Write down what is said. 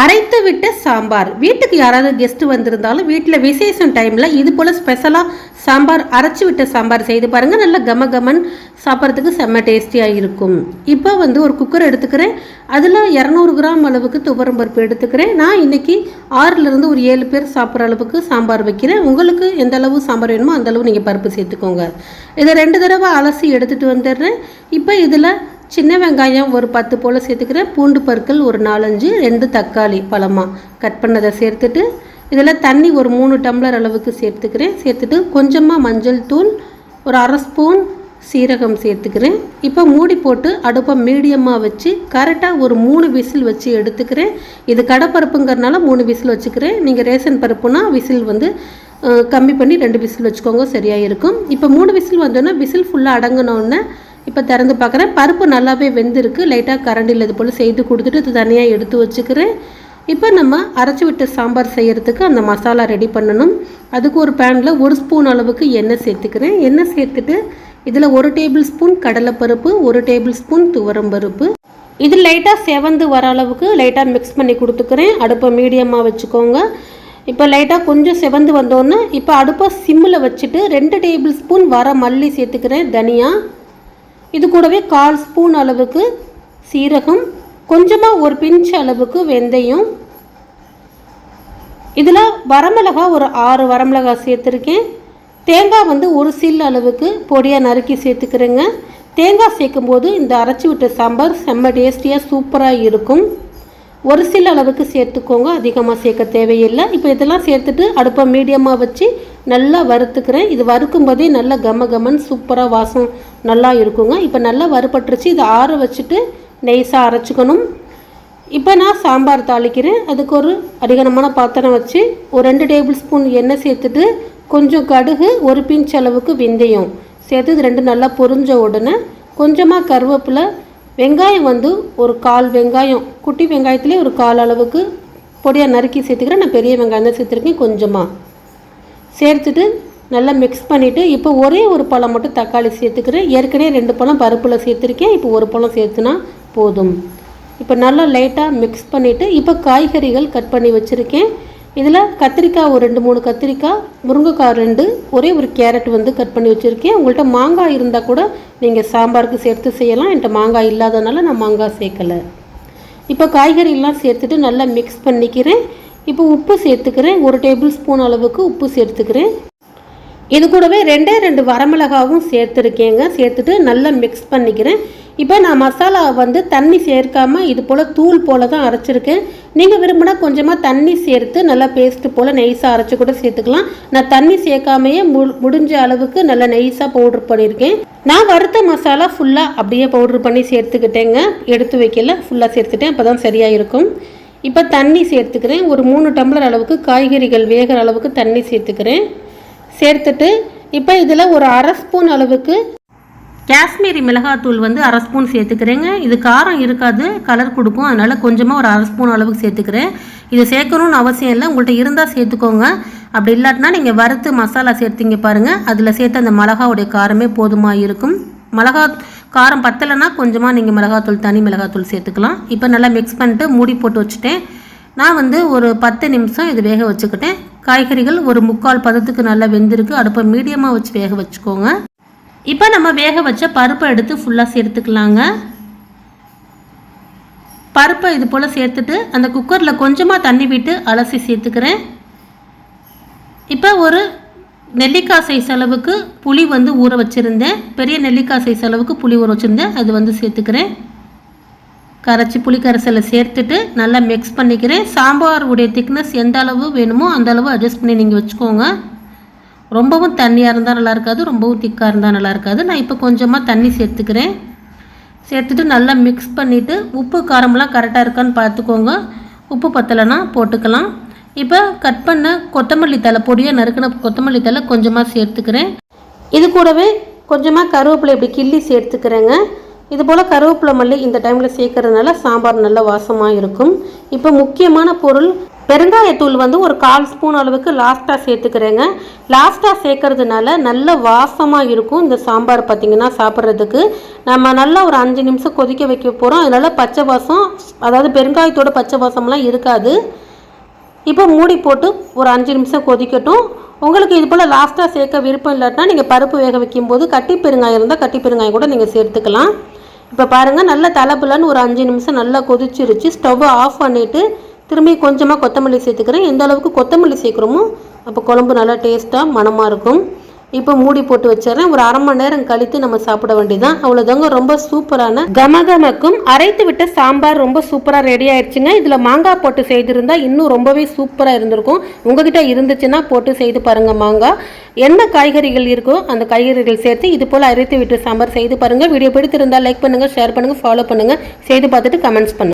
அரைத்து விட்ட சாம்பார். வீட்டுக்கு யாராவது கெஸ்ட் வந்திருந்தாலும் வீட்டில் விசேஷம் டைமில் இது போல் ஸ்பெஷலாக சாம்பார் அரைச்சி விட்ட சாம்பார் செய்து பாருங்கள் நல்லா கம கமன் சாப்பிட்றதுக்கு செம்ம டேஸ்டியாக இருக்கும். இப்போ வந்து ஒரு குக்கர் எடுத்துக்கிறேன். அதில் இரநூறு கிராம் அளவுக்கு துவரம் பருப்பு எடுத்துக்கிறேன். நான் இன்றைக்கி ஆறுலேருந்து ஒரு ஏழு பேர் சாப்பிட்ற அளவுக்கு சாம்பார் வைக்கிறேன். உங்களுக்கு எந்த அளவு சாம்பார் வேணுமோ அந்த அளவு நீங்கள் பருப்பு சேர்த்துக்கோங்க. இதை ரெண்டு தடவை அலசி எடுத்துகிட்டு வந்துடுறேன். இப்போ இதில் சின்ன வெங்காயம் ஒரு பத்து போல் சேர்த்துக்கிறேன். பூண்டு பற்கள் ஒரு நாலஞ்சு ரெண்டு தக்காளி பழமாக கட் பண்ணதை சேர்த்துட்டு இதில் தண்ணி ஒரு மூணு டம்ளர் அளவுக்கு சேர்த்துக்கிறேன். சேர்த்துட்டு கொஞ்சமாக மஞ்சள் தூள் ஒரு அரை ஸ்பூன் சீரகம் சேர்த்துக்கிறேன். இப்போ மூடி போட்டு அடுப்பை மீடியமாக வச்சு கரெக்டாக ஒரு மூணு விசில் வச்சு எடுத்துக்கிறேன். இது கடப்பருப்புங்கிறனால மூணு விசில் வச்சுக்கிறேன். நீங்கள் ரேஷன் பருப்புனா விசில் வந்து கம்மி பண்ணி ரெண்டு விசில் வச்சுக்கோங்க சரியாக இருக்கும். இப்போ மூணு விசில் வந்தோன்னா விசில் ஃபுல்லாக அடங்கினோடனே இப்போ திறந்து பார்க்குறேன் பருப்பு நல்லாவே வெந்திருக்கு. லைட்டாக கரண்டில் இது போல் செய்து கொடுத்துட்டு இது தனியாக எடுத்து வச்சுக்கிறேன். இப்போ நம்ம அரைச்சி விட்ட சாம்பார் செய்கிறதுக்கு அந்த மசாலா ரெடி பண்ணணும். அதுக்கு ஒரு பேனில் ஒரு ஸ்பூன் அளவுக்கு எண்ணெய் சேர்த்துக்கிறேன். எண்ணெய் சேர்த்துட்டு இதில் ஒரு டேபிள் ஸ்பூன் கடலைப்பருப்பு ஒரு டேபிள் ஸ்பூன் துவரம்பருப்பு இது லைட்டாக செவந்து வர அளவுக்கு லைட்டாக மிக்ஸ் பண்ணி கொடுத்துக்கிறேன். அடுப்பை மீடியமாக வச்சுக்கோங்க. இப்போ லைட்டாக கொஞ்சம் செவந்து வந்தோன்னே இப்போ அடுப்பை சிம்மில் வச்சுட்டு ரெண்டு டேபிள் ஸ்பூன் வர மல்லி சேர்த்துக்கிறேன். தனியாக இது கூடவே கால் ஸ்பூன் அளவுக்கு சீரகம் கொஞ்சமாக ஒரு பிஞ்ச் அளவுக்கு வெந்தயம். இதில் வரமிளகா ஒரு ஆறு வரமிளகா சேர்த்துருக்கேன். தேங்காய் வந்து ஒரு சில் அளவுக்கு பொடியாக நறுக்கி சேர்த்துக்கிறேங்க. தேங்காய் சேர்க்கும்போது இந்த அரைச்சி விட்ட சாம்பார் செம்ம டேஸ்டியாக சூப்பராக இருக்கும். ஒரு சில அளவுக்கு சேர்த்துக்கோங்க அதிகமாக சேர்க்க தேவையில்லை. இப்போ இதெல்லாம் சேர்த்துட்டு அடுப்பை மீடியமாக வச்சு நல்லா வறுத்துக்கிறேன். இது வறுக்கும் போதே நல்லா கம கமன் சூப்பராக வாசம் நல்லா இருக்குங்க. இப்போ நல்லா வறுபட்டுருச்சு. இதை ஆற வச்சுட்டு நெய்ஸாக அரைச்சிக்கணும். இப்போ நான் சாம்பார் தாளிக்கிறேன். அதுக்கு ஒரு அதிகமான பாத்திரம் வச்சு ஒரு ரெண்டு டேபிள் ஸ்பூன் எண்ணெய் சேர்த்துட்டு கொஞ்சம் கடுகு ஒரு பிஞ்ச் அளவுக்கு வெந்தயம் சேர்த்து இது ரெண்டு நல்லா பொரிஞ்ச உடனே கொஞ்சமாக கருவேப்பிலை வெங்காயம் வந்து ஒரு கால் வெங்காயம் குட்டி வெங்காயத்துலேயே ஒரு கால் அளவுக்கு பொடியாக நறுக்கி சேர்த்துக்கிறேன். நான் பெரிய வெங்காயம் தான் சேர்த்துருக்கேன். கொஞ்சமாக சேர்த்துட்டு நல்லா மிக்ஸ் பண்ணிவிட்டு இப்போ ஒரே ஒரு பழம் மட்டும் தக்காளி சேர்த்துக்கிறேன். ஏற்கனவே ரெண்டு பழம் பருப்பில் சேர்த்துருக்கேன். இப்போ ஒரு பழம் சேர்த்துனா போதும். இப்போ நல்லா லைட்டாக மிக்ஸ் பண்ணிவிட்டு இப்போ காய்கறிகள் கட் பண்ணி வச்சுருக்கேன். இதில் கத்திரிக்காய் ஒரு ரெண்டு மூணு கத்திரிக்காய் முருங்கைக்காய் ரெண்டு ஒரே ஒரு கேரட் வந்து கட் பண்ணி வச்சுருக்கேன். உங்கள்கிட்ட மாங்காய் இருந்தால் கூட நீங்கள் சாம்பாருக்கு சேர்த்து செய்யலாம். என்கிட்ட மாங்காய் இல்லாதனால நான் மாங்காய் சேர்க்கலை. இப்போ காய்கறியெல்லாம் சேர்த்துட்டு நல்லா மிக்ஸ் பண்ணிக்கிறேன். இப்போ உப்பு சேர்த்துக்கிறேன். ஒரு டேபிள் ஸ்பூன் அளவுக்கு உப்பு சேர்த்துக்கிறேன். இது கூடவே ரெண்டே ரெண்டு வரமிளகாவும் சேர்த்துருக்கேங்க. சேர்த்துட்டு நல்லா மிக்ஸ் பண்ணிக்கிறேன். இப்போ நான் மசாலா வந்து தண்ணி சேர்க்காமல் இது போல் தூள் போல் தான் அரைச்சிருக்கேன். நீங்கள் விரும்பினா கொஞ்சமாக தண்ணி சேர்த்து நல்லா பேஸ்ட்டு போல் நெய்ஸாக அரைச்சி கூட சேர்த்துக்கலாம். நான் தண்ணி சேர்க்காமையே மு முடிஞ்ச அளவுக்கு நல்லா நெய்ஸாக பவுட்ரு பண்ணியிருக்கேன் நான் வறுத்த மசாலா ஃபுல்லாக அப்படியே பவுட்ரு பண்ணி சேர்த்துக்கிட்டேங்க. எடுத்து வைக்கல ஃபுல்லாக சேர்த்துட்டேன். அப்போ தான் சரியாக இருக்கும். இப்போ தண்ணி சேர்த்துக்கிறேன். ஒரு மூணு டம்ளர் அளவுக்கு காய்கறிகள் வேகிற அளவுக்கு தண்ணி சேர்த்துக்கிறேன். சேர்த்துட்டு இப்போ இதில் ஒரு அரை ஸ்பூன் அளவுக்கு காஷ்மீரி மிளகாத்தூள் வந்து அரை ஸ்பூன் சேர்த்துக்கிறேங்க. இது காரம் இருக்காது கலர் கொடுக்கும். அதனால் கொஞ்சமாக ஒரு அரை ஸ்பூன் அளவுக்கு சேர்த்துக்கிறேன். இது சேர்க்கணும்னு அவசியம் இல்லை. உங்கள்கிட்ட இருந்தால் சேர்த்துக்கோங்க. அப்படி இல்லாட்டினா நீங்கள் வறுத்து மசாலா சேர்த்தீங்க பாருங்கள் அதில் சேர்த்து அந்த மிளகாவுடைய காரமே போதுமாக இருக்கும். மிளகா காரம் பத்தலைன்னா கொஞ்சமாக நீங்கள் மிளகாத்தூள் தனி மிளகாத்தூள் சேர்த்துக்கலாம். இப்போ நல்லா மிக்ஸ் பண்ணிட்டு மூடி போட்டு வச்சுட்டேன். நான் வந்து ஒரு பத்து நிமிஷம் இது வேக வச்சுக்கிட்டேன். காய்கறிகள் ஒரு முக்கால் பதத்துக்கு நல்லா வெந்திருக்கு. அடுப்பை மீடியமாக வச்சு வேக வச்சுக்கோங்க. இப்போ நம்ம வேக வச்ச பருப்பை எடுத்து ஃபுல்லாக சேர்த்துக்கலாங்க. பருப்பை இது போல் சேர்த்துட்டு அந்த குக்கரில் கொஞ்சமாக தண்ணி விட்டு அலசி சேர்த்துக்கிறேன். இப்போ ஒரு நெல்லிக்காய் சைஸ் அளவுக்கு புளி வந்து ஊற வச்சுருந்தேன். பெரிய நெல்லிக்காய் சைஸ் அளவுக்கு புளி ஊற வச்சுருந்தேன். அது வந்து சேர்த்துக்கிறேன். கரைச்சி புளி கரைசலை சேர்த்துட்டு நல்லா மிக்ஸ் பண்ணிக்கிறேன். சாம்பார் உடைய திக்னஸ் எந்த அளவு வேணுமோ அந்த அளவு அட்ஜஸ்ட் பண்ணி நீங்கள் வச்சுக்கோங்க. ரொம்பவும் தண்ணியாக இருந்தால் நல்லா இருக்காது ரொம்பவும் திக்காக இருந்தால் நல்லா இருக்காது. நான் இப்போ கொஞ்சமாக தண்ணி சேர்த்துக்கிறேன். சேர்த்துட்டு நல்லா மிக்ஸ் பண்ணிவிட்டு உப்பு காரமெல்லாம் கரெக்டாக இருக்கான்னு பார்த்துக்கோங்க. உப்பு பத்தலைன்னா போட்டுக்கலாம். இப்போ கட் பண்ண கொத்தமல்லி தலை பொடியாக நறுக்கின கொத்தமல்லி தலை கொஞ்சமாக சேர்த்துக்கிறேன். இது கூடவே கொஞ்சமாக கருவேப்பிலை இப்படி கிள்ளி சேர்த்துக்கிறேங்க. இது போல் கருவேப்பிலை மல்லி இந்த டைமில் சேர்க்கறதுனால சாம்பார் நல்ல வாசமாக இருக்கும். இப்போ முக்கியமான பொருள் பெருங்காயத்தூள் வந்து ஒரு கால் ஸ்பூன் அளவுக்கு லாஸ்ட்டாக சேர்த்துக்கிறேங்க. லாஸ்ட்டாக சேர்க்கறதுனால நல்ல வாசமாக இருக்கும் இந்த சாம்பார் பார்த்திங்கன்னா சாப்பிட்றதுக்கு. நம்ம நல்லா ஒரு அஞ்சு நிமிஷம் கொதிக்க வைக்க போகிறோம் அதனால் பச்சை வாசம் அதாவது பெருங்காயத்தோட பச்சை வாசம்லாம் இருக்காது. இப்போ மூடி போட்டு ஒரு அஞ்சு நிமிஷம் கொதிக்கட்டும். உங்களுக்கு இது போல் லாஸ்ட்டாக சேர்க்க விருப்பம் இல்லாட்டினா நீங்கள் பருப்பு வேக வைக்கும்போது கட்டி பெருங்காயம் இருந்தால் கட்டி பெருங்காயம் கூட நீங்கள் சேர்த்துக்கலாம். இப்போ பாருங்கள் நல்லா தலைப்புலன்னு ஒரு அஞ்சு நிமிஷம் நல்லா கொதிச்சிருச்சு. ஸ்டவ்வை ஆஃப் பண்ணிவிட்டு திரும்பி கொஞ்சமாக கொத்தமல்லி சேர்த்துக்கிறேன். எந்த அளவுக்கு கொத்தமல்லி சேர்க்குறோமோ அப்போ குழம்பு நல்லா டேஸ்ட்டாக மணமாக இருக்கும். இப்போ மூடி போட்டு வச்சிடறேன். ஒரு அரை மணி நேரம் கழித்து நம்ம சாப்பிட வேண்டியதான் அவ்வளோதாங்க ரொம்ப சூப்பரான கமகமக்கும் அரைத்து விட்ட சாம்பார் ரொம்ப சூப்பராக ரெடி ஆயிடுச்சுங்க இதில் மாங்காய் போட்டு செய்திருந்தா இன்னும் ரொம்பவே சூப்பராக இருந்திருக்கும். உங்ககிட்ட இருந்துச்சுன்னா போட்டு செய்து பாருங்க மாங்காய். என்ன காய்கறிகள் இருக்கோ அந்த காய்கறிகள் சேர்த்து இது போல் அரைத்து விட்டு சாம்பார் செய்து பாருங்கள் வீடியோ பிடித்திருந்தால் லைக் பண்ணுங்கள் ஷேர் பண்ணுங்கள் ஃபாலோ பண்ணுங்கள் செய்து பார்த்துட்டு கமெண்ட்ஸ் பண்ணுங்கள்